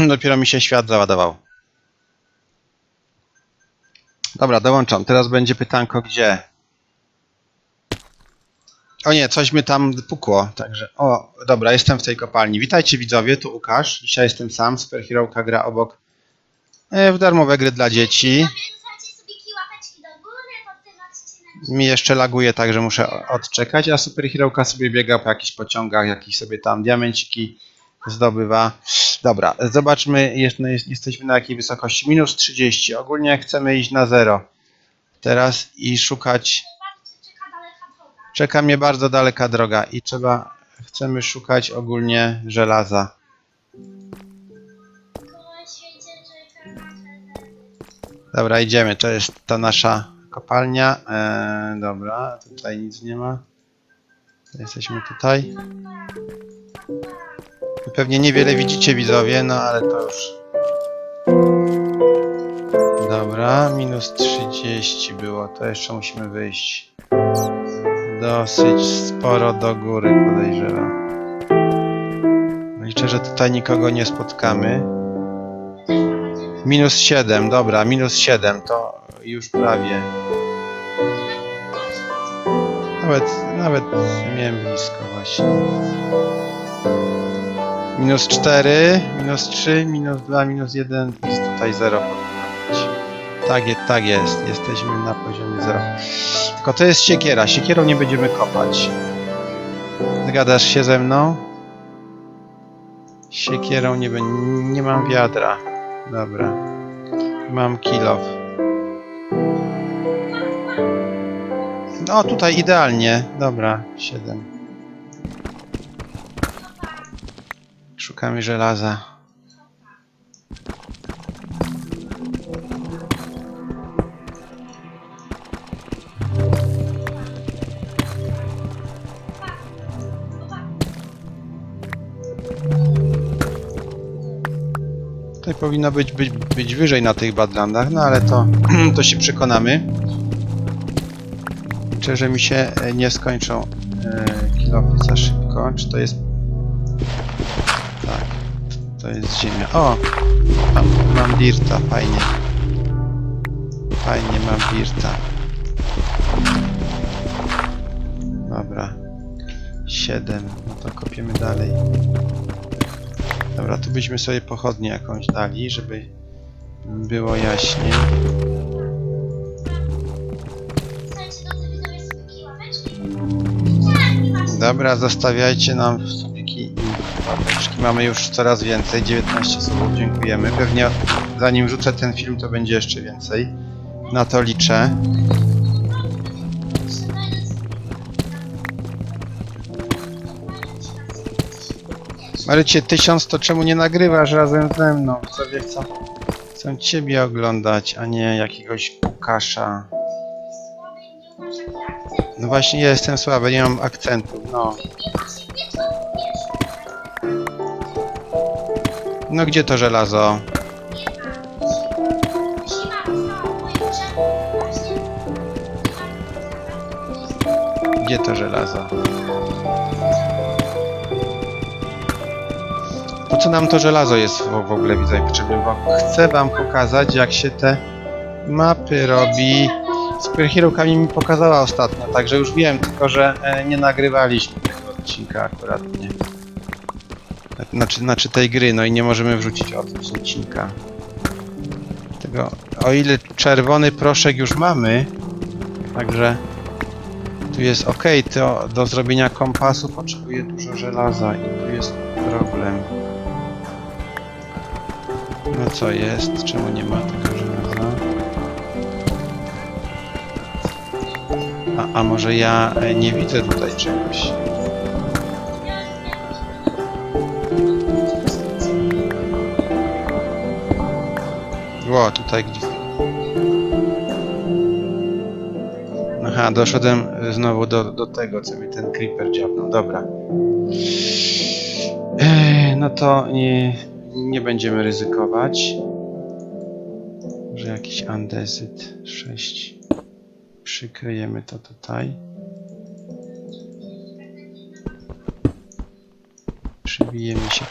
Dopiero mi się świat załadował. Dobra, dołączam. Teraz będzie pytanko, gdzie? O nie, coś mi tam pukło, także... O, dobra, jestem w tej kopalni. Witajcie widzowie, tu Łukasz. Dzisiaj jestem sam, Superherołka gra obok e, w darmowe gry dla dzieci. Mi jeszcze laguje, także muszę odczekać, a Superherołka sobie biega po jakichś pociągach, jakieś sobie tam diamenciki zdobywa. Dobra, zobaczmy, jest, jest, jesteśmy na jakiej wysokości? Minus 30. Ogólnie chcemy iść na zero. Teraz i szukać. Czeka mnie bardzo daleka droga i trzeba. Chcemy szukać ogólnie żelaza. Dobra, idziemy. To jest ta nasza kopalnia. Eee, dobra, tutaj nic nie ma. Jesteśmy tutaj. Pewnie niewiele widzicie widzowie, no ale to już. Dobra, minus 30 było, to jeszcze musimy wyjść. Dosyć sporo do góry podejrzewam. Liczę, że tutaj nikogo nie spotkamy. Minus 7, dobra, minus 7 to już prawie. Nawet, nawet miałem blisko właśnie. Minus 4, minus 3, minus 2, minus 1 i tutaj 0 powinno być. Tak, tak jest, jesteśmy na poziomie 0. Tylko to jest siekiera, siekierą nie będziemy kopać. Zgadasz się ze mną? Siekierą nie będzie, nie mam wiadra. Dobra. Mam kilof. No tutaj idealnie. Dobra, 7. Szukamy żelaza. Tutaj powinno być, być, być wyżej na tych badlandach, no ale to, to się przekonamy. Czy że mi się e, nie skończą e, kilofy za szybko? Czy to jest... To jest ziemia. O! Mam, mam dirta, fajnie. Fajnie, mam dirta. Dobra. 7. No to kopiemy dalej. Dobra, tu byśmy sobie pochodnię jakąś dali, żeby było jaśniej. Tak. Dobra, zostawiajcie nam subiki Mamy już coraz więcej, 19 subów, dziękujemy. Pewnie zanim rzucę ten film, to będzie jeszcze więcej. Na to liczę. Marycie, tysiąc to czemu nie nagrywasz razem ze mną? Sobie chcą, chcą ciebie oglądać, a nie jakiegoś Łukasza. No właśnie, ja jestem słaby, nie mam akcentu. No, no gdzie to żelazo? Gdzie to żelazo? Po co nam to żelazo jest w, ogóle, widzę, potrzebne? Chcę wam pokazać, jak się te mapy robi. Superhero mi pokazała ostatnio, także już wiem, tylko że e, nie nagrywaliśmy tego odcinka akurat. Znaczy, znaczy tej gry, no i nie możemy wrzucić od odcinka. Tego, o ile czerwony proszek już mamy, także tu jest ok, to do zrobienia kompasu potrzebuję dużo żelaza i tu jest problem. No co jest? Czemu nie ma tego żelaza? A, a może ja e, nie widzę tutaj czegoś? Ło, tutaj gdzie... Aha, doszedłem znowu do, do tego, co mi ten creeper dziabnął. Dobra. No to nie, nie będziemy ryzykować. Może jakiś andezyt 6. Przykryjemy to tutaj. Przybijemy się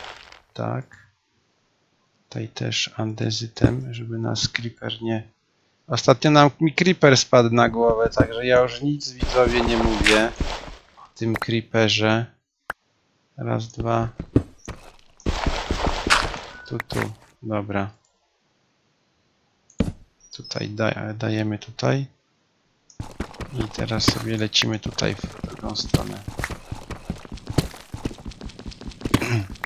tak. Tutaj też andezytem, żeby nas creeper nie... Ostatnio nam mi creeper spadł na głowę, także ja już nic widzowie nie mówię o tym creeperze. Raz, dwa. Tu, tu. Dobra. Tutaj daj, dajemy tutaj. I teraz sobie lecimy tutaj w drugą stronę.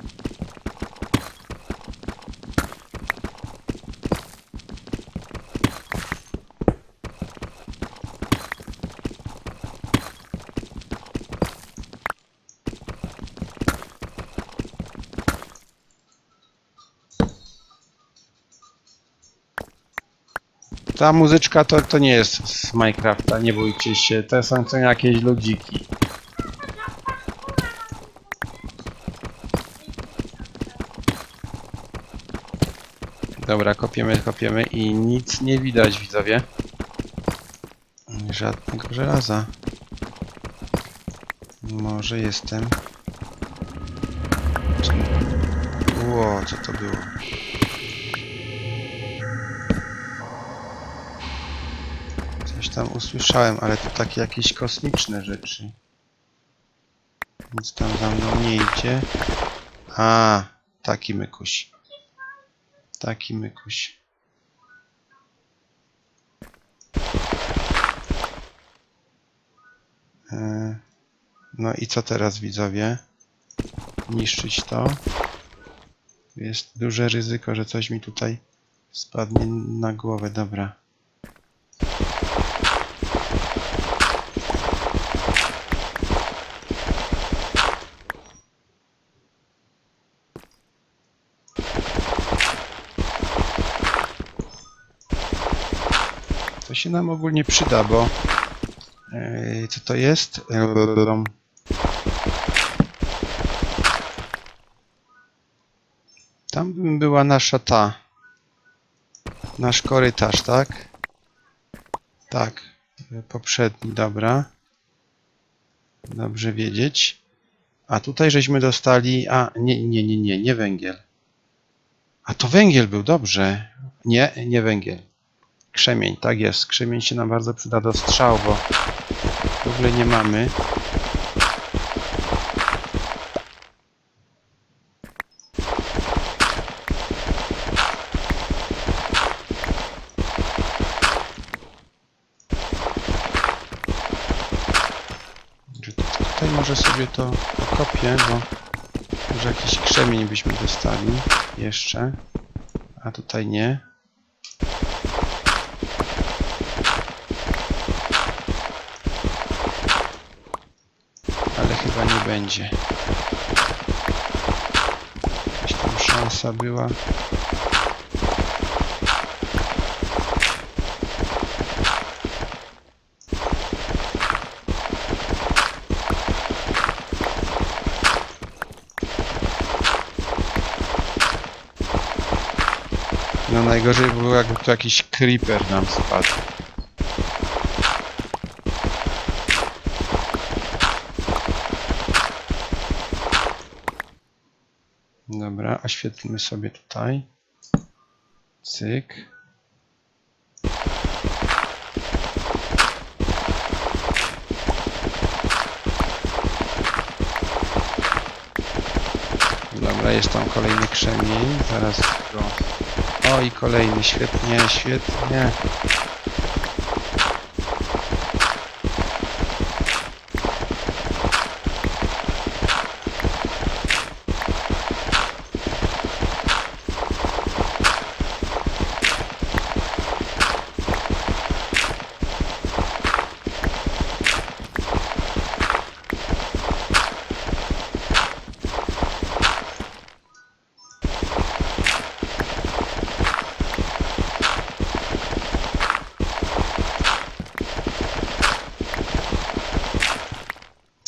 Ta muzyczka to, to nie jest z Minecrafta, nie bójcie się, to są to jakieś ludziki. Dobra, kopiemy, kopiemy i nic nie widać, widzowie. Żadnego żelaza. Może jestem. Ło, co to było? Coś tam usłyszałem, ale to takie jakieś kosmiczne rzeczy. Nic tam za mną nie idzie. A, taki mykuś. Taki mykuś. E, No i co teraz widzowie? Niszczyć to. Jest duże ryzyko, że coś mi tutaj spadnie na głowę. Dobra. Się nam ogólnie przyda, bo yy, co to jest? Tam by była nasza ta nasz korytarz, tak? Tak, yy, poprzedni, dobra. Dobrze wiedzieć. A tutaj żeśmy dostali, a nie, nie, nie, nie, nie węgiel. A to węgiel był, dobrze. Nie, nie węgiel. Krzemień, tak jest. Krzemień się nam bardzo przyda do strzału, bo w ogóle nie mamy. Tutaj może sobie to pokopię, bo może jakiś krzemień byśmy dostali jeszcze. A tutaj nie. ale chyba nie będzie. Jakaś tam szansa była. No najgorzej by było jakby tu jakiś creeper nam spadł. Dobra, oświetlmy sobie tutaj. Cyk. Dobra, jest tam kolejny krzemień. Zaraz go... O i kolejny, świetnie, świetnie.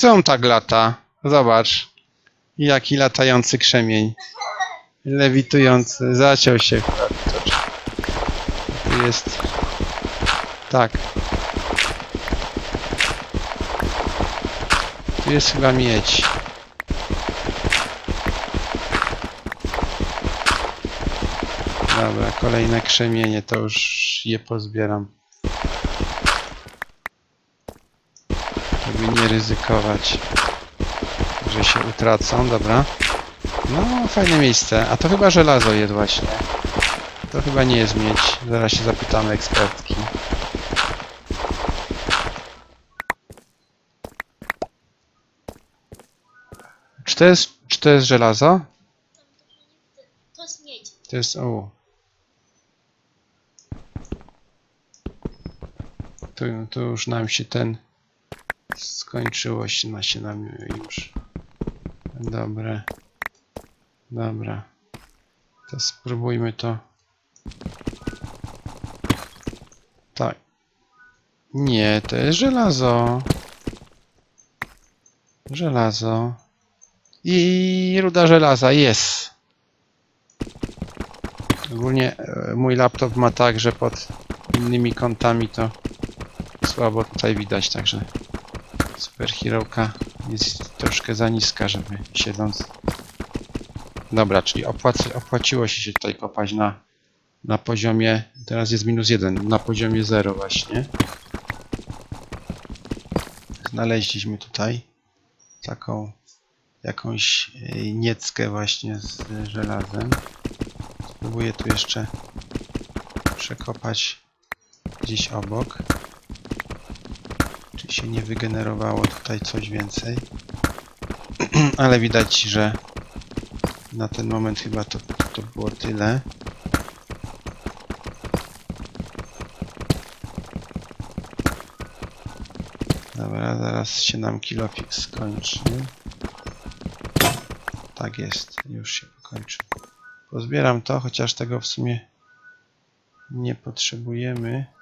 Co on tak lata? Zobacz. Jaki latający krzemień. Lewitujący. Zaciął się. Tu jest... Tak. Tu jest chyba miedź. Dobra, kolejne krzemienie, to już je pozbieram. Żeby nie ryzykować, że się utracą, dobra. No, fajne miejsce. A to chyba żelazo jest właśnie. To chyba nie jest miedź. Zaraz się zapytamy ekspertki. Czy to jest, czy to jest żelazo? To jest miedź. To jest. O. Tu, tu już nam się ten. Skończyło się, na się nam już. Dobre. Dobra. To spróbujmy to. Tak. Nie, to jest żelazo. Żelazo. I ruda żelaza jest. Ogólnie e, mój laptop ma tak, że pod innymi kątami to słabo tutaj widać, także superheroka jest troszkę za niska, żeby siedząc. Dobra, czyli opłaci, opłaciło się tutaj kopać na, na poziomie, teraz jest minus jeden, na poziomie 0 właśnie. Znaleźliśmy tutaj taką jakąś e, nieckę właśnie z żelazem. Spróbuję tu jeszcze przekopać gdzieś obok. Się nie wygenerowało tutaj coś więcej. Ale widać, że na ten moment chyba to, to było tyle. Dobra, zaraz się nam kilofik skończy. Tak jest, już się pokończył. Pozbieram to, chociaż tego w sumie nie potrzebujemy.